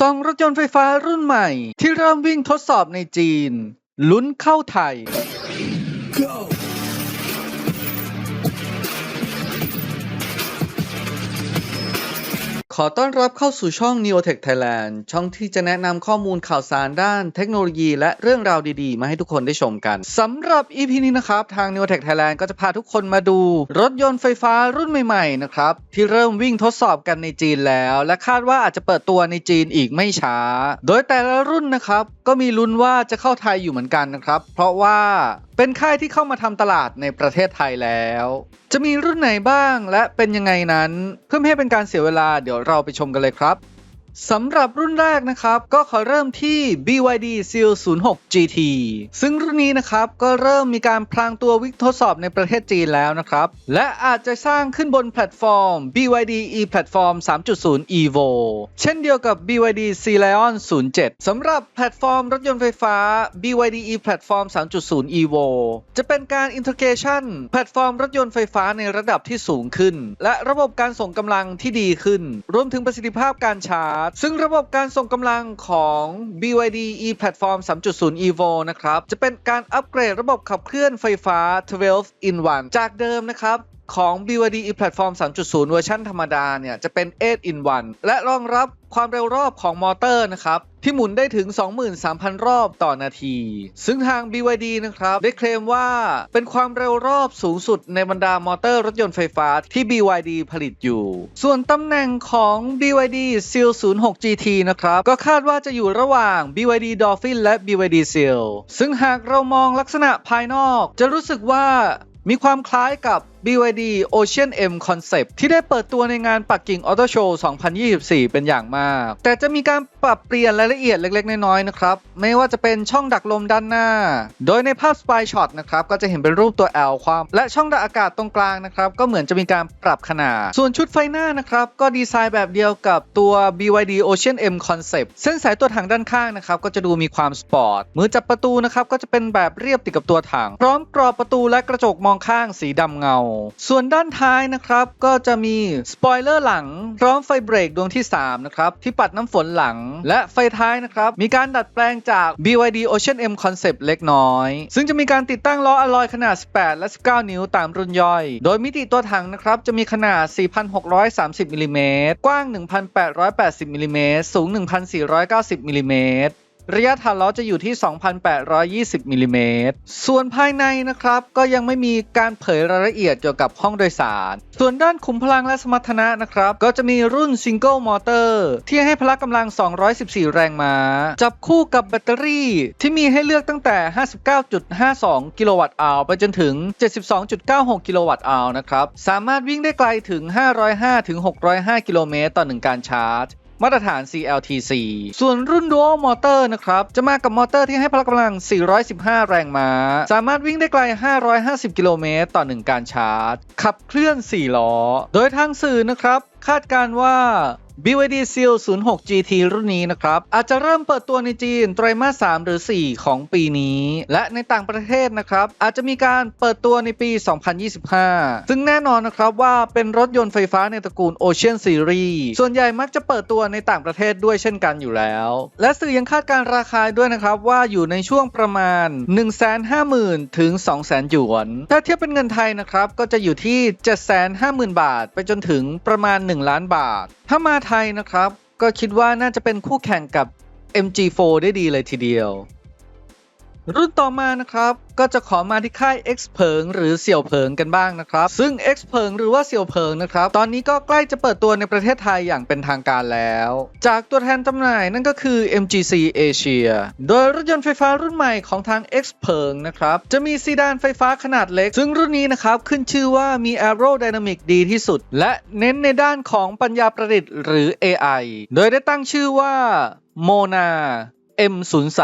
สองรถยนต์ไฟฟ้ารุ่นใหม่ ที่เริ่มวิ่งทดสอบในจีน ลุ้นเข้าไทย ขอต้อนรับเข้าสู่ช่อง Neotech Thailand ช่องที่จะแนะนำข้อมูลข่าวสารด้านเทคโนโลยีและเรื่องราวดีๆ มาให้ทุกคนได้ชมกัน สำหรับ EP นี้นะครับ ทาง Neotech Thailand ก็จะพาทุกคนมาดู รถยนต์ไฟฟ้ารุ่นใหม่ๆ นะครับ ที่เริ่มวิ่งทดสอบกันในจีนแล้ว และคาดว่าอาจจะเปิดตัวในจีนอีกไม่ช้า โดยแต่ละรุ่นนะครับ ก็มีลุ้นว่าจะเข้าไทยอยู่เหมือนกันนะครับ เพราะว่า เป็นค่ายที่เข้ามาทำตลาดในประเทศไทยแล้ว จะมีรุ่นไหนบ้างและเป็นยังไงนั้น เพื่อไม่ให้เป็นการเสียเวลาเดี๋ยวเราไปชมกันเลยครับ สำหรับรุ่นแรกนะครับ ก็ขอเริ่มที่ BYD Seal 06 GT ซึ่งรุ่นนี้นะครับก็เริ่มมีการพลางตัววิกทดสอบในประเทศจีนแล้วนะครับ และอาจจะสร้างขึ้นบนแพลตฟอร์ม BYD e Platform 3.0 Evo เช่นเดียวกับ BYD C Lion 07 สำหรับแพลตฟอร์มรถยนต์ไฟฟ้า BYD e Platform 3.0 Evo จะเป็นการ integration แพลตฟอร์มรถยนต์ไฟฟ้าในระดับที่สูงขึ้น และระบบการส่งกำลังที่ดีขึ้น รวมถึงประสิทธิภาพการชาร์จซึ่งระบบการส่งกำลังของ BYD e Platform 3.0 Evo นะครับ จะเป็นการอัปเกรดระบบขับเคลื่อนไฟฟ้า 12 in 1 จากเดิมนะครับ ของ BYD e Platform 3.0 เวอร์ชันธรรมดาเนี่ยจะเป็น 8 in 1 และรองรับความเร็วรอบของมอเตอร์นะครับ ที่หมุนได้ถึง 23,000 รอบต่อนาที ซึ่งทาง BYD นะครับ ได้เคลมว่าเป็นความเร็วรอบสูงสุดในบรรดามอเตอร์รถยนต์ไฟฟ้าที่ BYD ผลิตอยู่ ส่วนตำแหน่งของ BYD Seal 06 GT นะครับ ก็คาดว่าจะอยู่ระหว่าง BYD Dolphin และ BYD Seal ซึ่งหากเรามองลักษณะภายนอก จะรู้สึกว่ามีความคล้ายกับ BYD Ocean M Concept ที่ได้เปิดตัวในงานปักกิ่ง Auto Show 2024 เป็นอย่างมาก แต่จะมีการปรับเปลี่ยนรายละเอียดเล็กๆ น้อยๆ นะครับ ไม่ว่าจะเป็นช่องดักลมด้านหน้า โดยในภาพ Spy Shot นะครับ ก็จะเห็นเป็นรูปตัว L ความ และช่องดักอากาศตรงกลางนะครับ ก็เหมือนจะมีการปรับขนาด ส่วนชุดไฟหน้านะครับ ก็ดีไซน์แบบเดียวกับตัว BYD Ocean M Concept เส้นสายตัวถังด้านข้างนะครับก็จะดูมีความสปอร์ตมือจับประตูนะครับก็จะเป็นแบบเรียบติดกับตัวถัง พร้อมกรอบประตูและกระจกมองข้างสีดำเงาส่วนด้านท้ายนะครับ ก็จะมีสปอยเลอร์หลัง พร้อมไฟเบรกดวงที่ 3 นะครับ ที่ปัดน้ำฝนหลัง และไฟท้ายนะครับ มีการดัดแปลงจาก BYD Ocean M Concept เล็กน้อย ซึ่งจะมีการติดตั้งล้ออะลอยขนาด 18 และ 19 นิ้วตามรุ่นย่อย โดยมิติตัวถังนะครับ จะมีขนาด 4,630มิลลิเมตรกว้าง 1,880มิลลิเมตรสูง 1,490มิลลิเมตร ระยะฐานล้อจะอยู่ที่ 2,820มิลลิเมตร ส่วนภายในนะครับ ก็ยังไม่มีการเผยรายละเอียดเกี่ยวกับห้องโดยสาร ส่วนด้านขุมพลังและสมรรถนะนะครับ ก็จะมีรุ่น Single Motor ที่ให้พละกำลัง 214 แรงม้า จับคู่กับแบตเตอรี่ที่มีให้เลือกตั้งแต่ 59.52 กิโลวัตต์อาวไปจนถึง 72.96 กิโลวัตต์อาวนะครับ สามารถวิ่งได้ไกลถึง 505-605 กิโลเมตรต่อ1การชาร์จ มาตรฐาน CLTC ส่วนรุ่น Dual Motor นะครับ จะมากับมอเตอร์ที่ให้พละกำลัง 415 แรงม้า สามารถวิ่งได้ไกล 550 กิโลเมตร ต่อ 1 การชาร์จ ขับเคลื่อน 4 ล้อ โดยทางสื่อนะครับ คาดการว่า BYD Seal 06 GT รุ่นนี้นะครับ อาจจะเริ่มเปิดตัวในจีนไตรมาส 3 หรือ 4 ของปีนี้ และในต่างประเทศนะครับ อาจจะมีการเปิดตัวในปี 2025 ซึ่งแน่นอนนะครับว่าเป็นรถยนต์ไฟฟ้าในตระกูล Ocean Series ส่วนใหญ่มักจะเปิดตัวในต่างประเทศด้วยเช่นกันอยู่แล้ว และสื่อยังคาดการราคาด้วยนะครับว่าอยู่ในช่วงประมาณ 150,000 ถึง 200,000 หยวน ถ้าเทียบเป็นเงินไทยนะครับก็จะอยู่ที่ 750,000 บาท ไปจนถึงประมาณ 1 ล้านบาท ถ้ามาไทยนะครับ ก็คิดว่าน่าจะเป็นคู่แข่งกับ MG4 ได้ดีเลยทีเดียว รุ่นต่อมานะครับก็จะขอมาที่ค่าย X เพิงหรือเสี่ยวเพิงกันบ้างนะครับซึ่ง X เพิงหรือว่าเสี่ยวเพิงนะครับตอนนี้ก็ใกล้จะเปิดตัวในประเทศไทยอย่างเป็นทางการแล้ว จากตัวแทนจำหน่ายนั่นก็คือ MGC Asia โดยรถยนต์ไฟฟ้ารุ่นใหม่ของทาง X เพิงนะครับจะมีซีดานไฟฟ้าขนาดเล็ก ซึ่งรุ่นนี้นะครับขึ้นชื่อว่ามี Aerodynamic ดีที่สุด และเน้นในด้านของปัญญาประดิษฐ์หรือ AI โดยได้ตั้งชื่อว่า Mona M03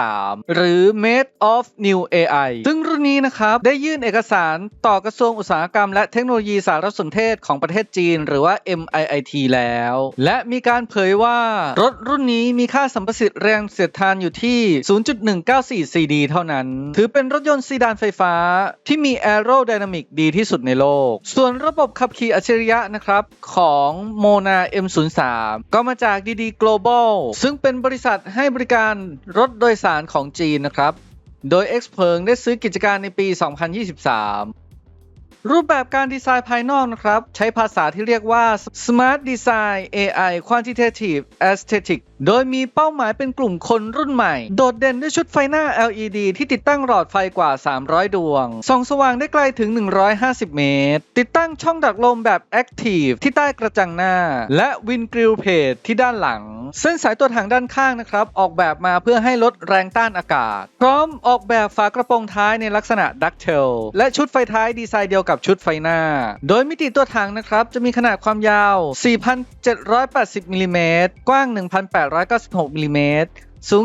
หรือ Made of New AI ซึ่งรุ่นนี้นะครับ ได้ยื่นเอกสารต่อกระทรวงอุตสาหกรรม และเทคโนโลยีสารสนเทศของประเทศจีน หรือว่า MIIT แล้ว และมีการเผยว่า รถรุ่นนี้มีค่าสัมประสิทธิ์แรงเสียดทานอยู่ที่ 0.194 CD เท่านั้น ถือเป็นรถยนต์ซีดานไฟฟ้า ที่มี Aerodynamic ดีที่สุดในโลก ส่วนระบบขับขี่อัจฉริยะนะครับของ Mona M03 ก็มาจาก DD Global ซึ่งเป็นบริษัทให้บริการรถโดยสารของจีนนะครับ โดย X เพิงได้ซื้อกิจการในปี 2023 รูปแบบการดีไซน์ภายนอกนะครับ ใช้ภาษาที่เรียกว่า Smart Design AI Quantitative Aesthetic โดยมีเป้าหมายเป็นกลุ่มคนรุ่นใหม่ โดดเด่นด้วยชุดไฟหน้า LED ที่ติดตั้งหลอดไฟกว่า 300 ดวง ส่องสว่างได้ไกลถึง 150 เมตร ติดตั้งช่องดักลมแบบ Active ที่ใต้กระจังหน้า และวินกริลเพจที่ด้านหลัง เส้นสายตัวถังด้านข้างนะครับออกแบบมาเพื่อให้ลดแรงต้านอากาศ พร้อมออกแบบฝากระโปรงท้ายในลักษณะดักเทลและชุดไฟท้ายดีไซน์เดียวกับชุดไฟหน้า โดยมิติตัวถังนะครับจะมีขนาดความยาว 4,780มิลลิเมตรกว้าง 1,896มิลลิเมตรสูง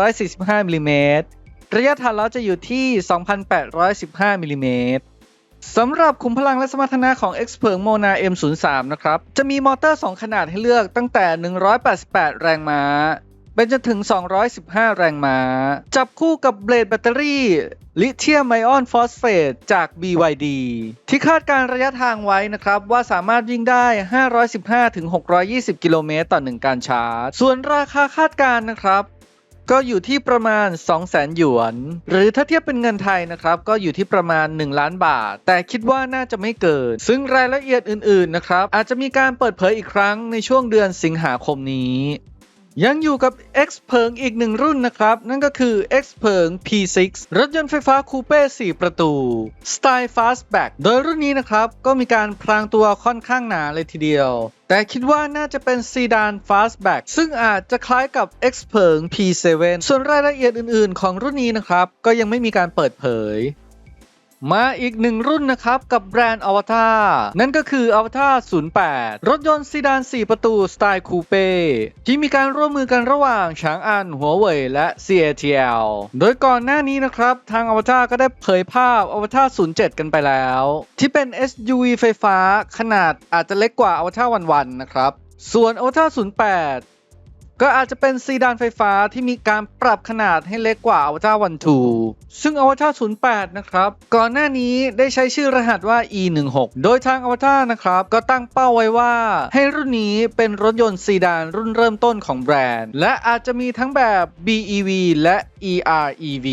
1,445มิลลิเมตรระยะฐานล้อจะอยู่ที่ 2,815มิลลิเมตร สำหรับขุมพลังและสมรรถนะของ X เพิงโมนา M03 นะครับ จะมีมอเตอร์ 2 ขนาดให้เลือกตั้งแต่ 188 แรงม้าเป็นจนถึง 215 แรงม้า จับคู่กับเบลดแบตเตอรี่ ลิเธียมไอออนฟอสเฟตจาก BYD ที่คาดการระยะทางไว้นะครับ ว่าสามารถวิ่งได้ 515-620 กิโลเมตรต่อ 1 การชาร์จ ส่วนราคาคาดการนะครับ ก็อยู่ที่ประมาณ 200,000 หยวน หรือถ้าเทียบเป็นเงินไทยนะครับ ก็อยู่ที่ประมาณ 1 ล้านบาท แต่คิดว่าน่าจะไม่เกิน ซึ่งรายละเอียดอื่นๆนะครับ อาจจะมีการเปิดเผยอีกครั้งในช่วงเดือนสิงหาคมนี้ ยังอยู่กับ X เพิงอีกหนึ่งรุ่นนะครับ นั่นก็คือ X เพิง P6 รถยนต์ไฟฟ้าคูเป้ 4 ประตู สไตล์ Fastback โดยรุ่นนี้นะครับ ก็มีการพรางตัวค่อนข้างหนาเลยทีเดียว แต่คิดว่าน่าจะเป็นซีดาน Fastback ซึ่งอาจจะคล้ายกับ X เพิง P7 ส่วนรายละเอียดอื่นๆ ของรุ่นนี้นะครับ ก็ยังไม่มีการเปิดเผย มาอีกหนึ่งรุ่นนะครับ กับแบรนด์ Avatar นั่นก็คือ Avatar 08 รถยนต์ซีดาน 4 ประตูสไตล์คูเป้ที่มีการร่วมมือกันระหว่างฉางอันหัวเว่ยและ CATL โดยก่อนหน้านี้นะครับ ทาง Avatar ก็ได้เผยภาพ Avatar 07 กันไปแล้ว ที่เป็น SUV ไฟฟ้าขนาดอาจจะเล็กกว่า Avatar วันๆนะครับ ส่วน Avatar 08 ก็อาจจะเป็นซีดานไฟฟ้าที่มีการปรับขนาดให้เล็กกว่า Avatar 1ซึ่ง Avatar 08 นะครับ ก่อนหน้านี้ได้ใช้ชื่อรหัสว่า E16 โดยทาง Avatar นะครับ ก็ตั้งเป้าไว้ว่า ให้รุ่นนี้เป็นรถยนต์ซีดานรุ่นเริ่มต้นของแบรนด์ และอาจจะมีทั้งแบบ BEV และ EREV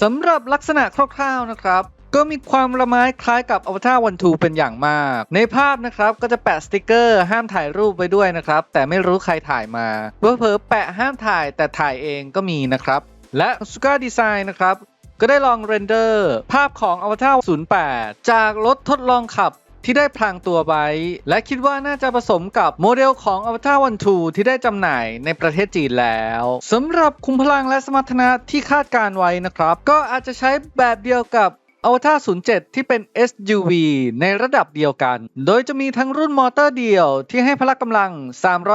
สำหรับลักษณะคร่าวๆนะครับ ก็มีความละไม้คล้ายกับ Avatar 1 2เป็นอย่างมาก ในภาพนะครับก็จะแปะสติกเกอร์ห้ามถ่ายรูปไว้ด้วยนะครับ แต่ไม่รู้ใครถ่ายมาเผลอๆแปะห้ามถ่ายแต่ถ่ายเองก็มีนะครับ และ s u k a Design นะครับก็ได้ลองเรนเดอร์ ภาพของ Avatar 08 จากรถทดลองขับที่ได้พลางตัวไว้และคิดว่าน่าจะผสมกับโมเดลของ Avatar 1 2 ที่ได้จำหน่ายในประเทศจีนแล้วสำหรับคุมพลังและสมรรถนะที่คาดการไว้นะครับ ก็อาจจะใช้แบบเดียวกับ Avatar 07 ที่เป็น SUV ในระดับเดียวกัน โดยจะมีทั้งรุ่นมอเตอร์เดียวที่ให้พละกำลัง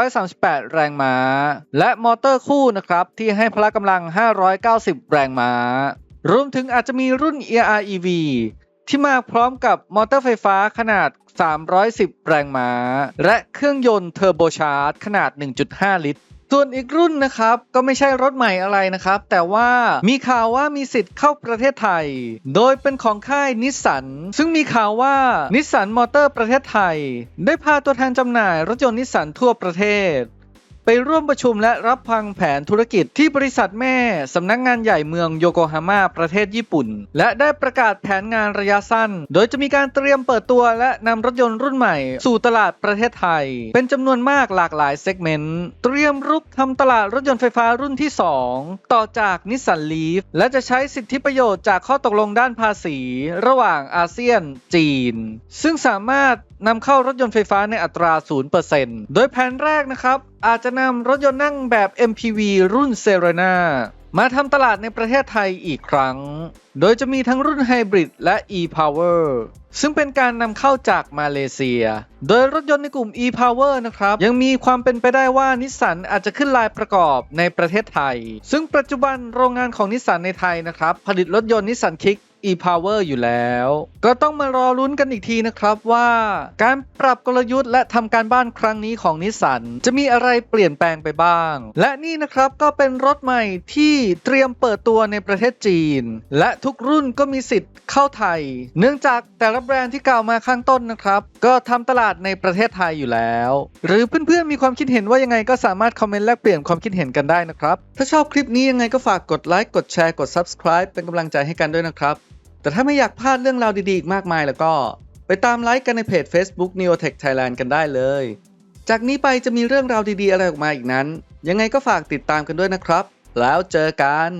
338 แรงม้า และมอเตอร์คู่นะครับที่ให้พละกำลัง 590 แรงม้า รวมถึงอาจจะมีรุ่น EREV ที่มาพร้อมกับมอเตอร์ไฟฟ้าขนาด 310 แรงม้า และเครื่องยนต์เทอร์โบชาร์จขนาด 1.5 ลิตร ส่วนอีกรุ่นนะครับก็ไม่ใช่รถใหม่อะไรนะครับ แต่ว่ามีข่าวว่ามีสิทธิ์เข้าประเทศไทย โดยเป็นของค่ายนิสสันซึ่งมีข่าวว่านิสสันมอเตอร์ประเทศไทย ได้พาตัวแทนจำหน่ายรถยนต์นิสสันทั่วประเทศ ไปร่วมประชุมและรับฟังแผนธุรกิจที่บริษัทแม่สำนักงงานใหญ่เมืองโยโกฮาม่าประเทศญี่ปุ่น และได้ประกาศแผนงานระยะสั้น โดยจะมีการเตรียมเปิดตัวและนำรถยนต์รุ่นใหม่ สู่ตลาดประเทศไทย เป็นจำนวนมากหลากหลายเซกเมนต์เตรียมรุกทำตลาดรถยนต์ไฟฟ้ารุ่นที่ 2 ต่อจากนิสสันลีฟและจะใช้สิทธิประโยชน์จากข้อตกลงด้านภาษี ระหว่างอาเซียน จีน ซึ่งสามารถ นำเข้ารถยนต์ไฟฟ้าในอัตรา 0%โดยแผนแรกนะครับ อาจจะนำรถยนต์นั่งแบบ MPV รุ่น Serena มาทำตลาดในประเทศไทยอีกครั้ง โดยจะมีทั้งรุ่นไฮบริดและ e-Power ซึ่งเป็นการนำเข้าจากมาเลเซีย โดยรถยนต์ในกลุ่ม e-power นะครับ ยังมีความเป็นไปได้ว่านิสสันอาจจะขึ้นลายประกอบในประเทศไทย ซึ่งปัจจุบันโรงงานของนิสสันในไทยนะครับ ผลิตรถยนต์นิสสันคิก e-power อยู่แล้ว ก็ต้องมารอลุ้นกันอีกทีนะครับว่า การปรับกลยุทธ์และทำการบ้านครั้งนี้ของนิสสันจะมีอะไรเปลี่ยนแปลงไปบ้าง และนี่นะครับก็เป็นรถใหม่ที่เตรียมเปิดตัวในประเทศจีน และทุกรุ่นก็มีสิทธิ์เข้าไทย เนื่องจากแต่ละแบรนด์ที่กล่าวมาข้างต้นนะครับ ก็ทำตลาดในประเทศไทยอยู่แล้ว หรือเพื่อนๆมีความคิดเห็นว่ายังไงก็สามารถคอมเมนต์แลกเปลี่ยนความคิดเห็นกันได้นะครับ ถ้าชอบคลิปนี้ยังไงก็ฝากกดไลค์กดแชร์กด subscribe เป็นกำลังใจให้กันด้วยนะครับ แต่ถ้าไม่อยากพลาดเรื่องราวดีๆอีกมากมายแล้วก็ ไปตามไลค์กันในเพจ Facebook Neotech Thailand กันได้เลย จากนี้ไปจะมีเรื่องราวดีๆอะไรออกมาอีกนั้น ยังไงก็ฝากติดตามกันด้วยนะครับ แล้วเจอกัน